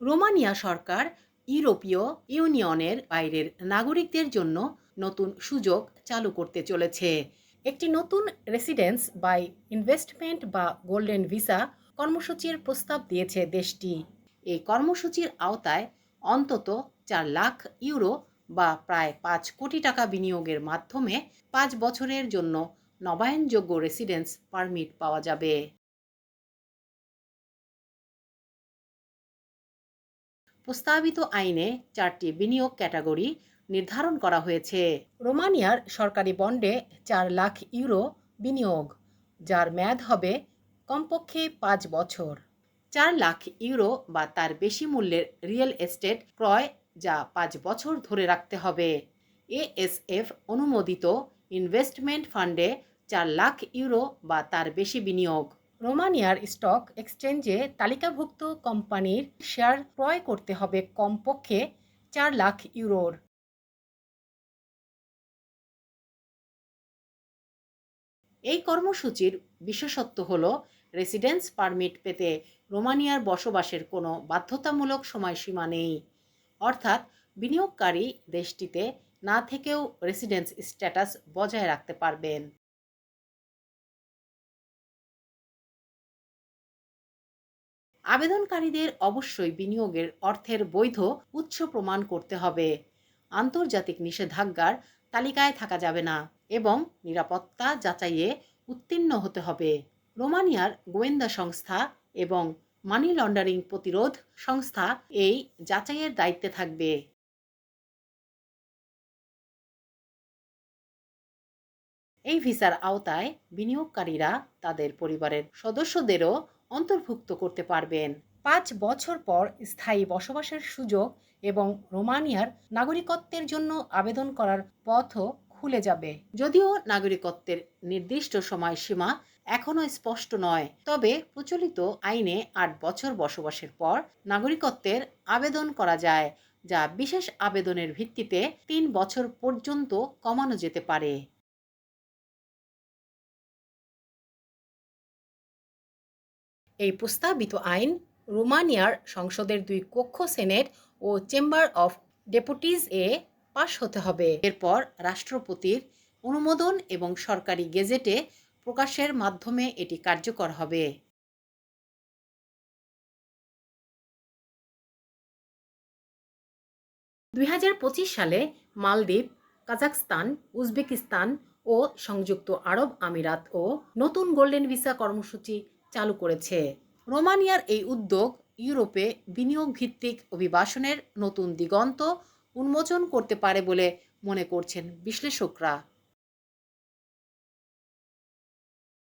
Romania সরকার ইউরোপীয় ইউনিয়নের বাইরের নাগরিকদের জন্য নতুন সুযোগ চালু করতে চলেছে। একটি নতুন রেসিডেন্স বাই ইনভেস্টমেন্ট বা গোল্ডেন ভিসা কর্মসূচির প্রস্তাব দিয়েছে দেশটি। এই কর্মসূচির আওতায় অন্তত চার লাখ ইউরো বা প্রায় পাঁচ কোটি টাকা বিনিয়োগের মাধ্যমে পাঁচ বছরের জন্য নবায়নযোগ্য রেসিডেন্স পারমিট পাওয়া যাবে। প্রস্তাবিত আইনে চারটি বিনিয়োগ ক্যাটাগরি নির্ধারণ করা হয়েছে। রোমানিয়ার সরকারি বন্ডে চার লাখ ইউরো বিনিয়োগ যার মেয়াদ হবে কমপক্ষে পাঁচ বছর। চার লাখ ইউরো বা তার বেশি মূল্যের রিয়েল এস্টেট ক্রয় যা পাঁচ বছর ধরে রাখতে হবে। এএসএফ অনুমোদিত ইনভেস্টমেন্ট ফান্ডে চার লাখ ইউরো বা তার বেশি বিনিয়োগ। রোমানিয়ার স্টক এক্সচেঞ্জে তালিকাভুক্ত কোম্পানির শেয়ার ক্রয় করতে হবে কমপক্ষে চার লাখ ইউরোর। এই কর্মসূচির বিশেষত্ব হল রেসিডেন্স পারমিট পেতে রোমানিয়ার বসবাসের কোনো বাধ্যতামূলক সময়সীমা নেই। অর্থাৎ বিনিয়োগকারী দেশটিতে না থেকেও রেসিডেন্স স্ট্যাটাস বজায় রাখতে পারবেন। আবেদনকারীদের অবশ্যই বিনিয়োগের অর্থের বৈধ উৎস প্রমাণ করতে হবে। আন্তর্জাতিক নিষেধাজ্ঞার তালিকায় থাকা যাবে না এবং নিরাপত্তা যাচাইয়ে উত্তীর্ণ হতে হবে। রোমানিয়ার গোয়েন্দা সংস্থা এবং মানি লন্ডারিং প্রতিরোধ সংস্থা এই যাচাইয়ের দায়িত্বে থাকবে। এই ভিসার আওতায় বিনিয়োগকারীরা তাদের পরিবারের সদস্যদেরও অন্তর্ভুক্ত করতে পারবেন। পাঁচ বছর পর স্থায়ী বসবাসের সুযোগ এবং রোমানিয়ার নাগরিকত্বের জন্য আবেদন করার পথও খুলে যাবে। যদিও নাগরিকত্বের নির্দিষ্ট সময়সীমা এখনও স্পষ্ট নয়, তবে প্রচলিত আইনে আট বছর বসবাসের পর নাগরিকত্বের আবেদন করা যায়, যা বিশেষ আবেদনের ভিত্তিতে তিন বছর পর্যন্ত কমানো যেতে পারে। এই প্রস্তাবিত আইন রোমানিয়ার সংসদের দুই কক্ষ সেনেট ও চেম্বার অফ ডেপুটিজ এ পাশ হতে হবে। এরপর রাষ্ট্রপতির অনুমোদন এবং সরকারি গেজেটে প্রকাশের মাধ্যমে এটি কার্যকর হবে। দুই হাজার পঁচিশ সালে মালদ্বীপ কাজাকস্তান উজবেকিস্তান ও সংযুক্ত আরব আমিরাত ও নতুন গোল্ডেন ভিসা কর্মসূচি চালু করেছে। রোমানিয়ার এই উদ্যোগ ইউরোপে বিনিয়োগ ভিত্তিক অভিবাসনের নতুন দিগন্ত উন্মোচন করতে পারে বলে মনে করছেন বিশ্লেষকরা।